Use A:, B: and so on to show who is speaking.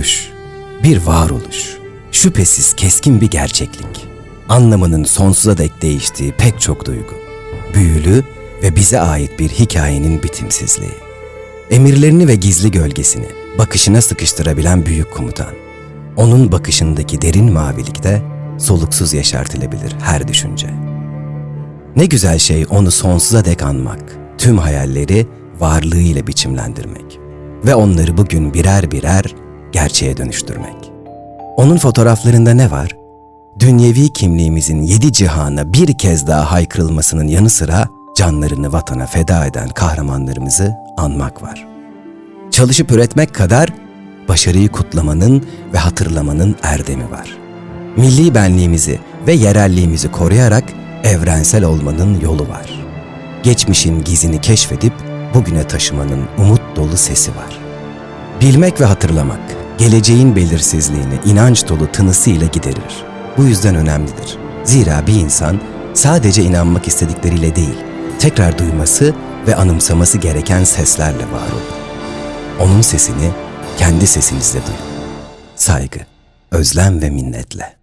A: çöküş, bir varoluş, şüphesiz keskin bir gerçeklik. Anlamının sonsuza dek değiştiği pek çok duygu. Büyülü ve bize ait bir hikayenin bitimsizliği. Emirlerini ve gizli gölgesini bakışına sıkıştırabilen büyük komutan. Onun bakışındaki derin mavilikte soluksuz yaşartılabilir her düşünce. Ne güzel şey onu sonsuza dek anmak, tüm hayalleri varlığıyla biçimlendirmek ve onları bugün birer birer gerçeğe dönüştürmek. Onun fotoğraflarında ne var? Dünyevi kimliğimizin yedi cihana bir kez daha haykırılmasının yanı sıra canlarını vatana feda eden kahramanlarımızı anmak var. Çalışıp üretmek kadar başarıyı kutlamanın ve hatırlamanın erdemi var. Milli benliğimizi ve yerelliğimizi koruyarak evrensel olmanın yolu var. Geçmişin gizini keşfedip bugüne taşımanın umut dolu sesi var. Bilmek ve hatırlamak, geleceğin belirsizliğini inanç dolu tınısıyla giderir. Bu yüzden önemlidir. Zira bir insan sadece inanmak istedikleriyle değil, tekrar duyması ve anımsaması gereken seslerle var olur. Onun sesini kendi sesinizle duyun. Saygı, özlem ve minnetle.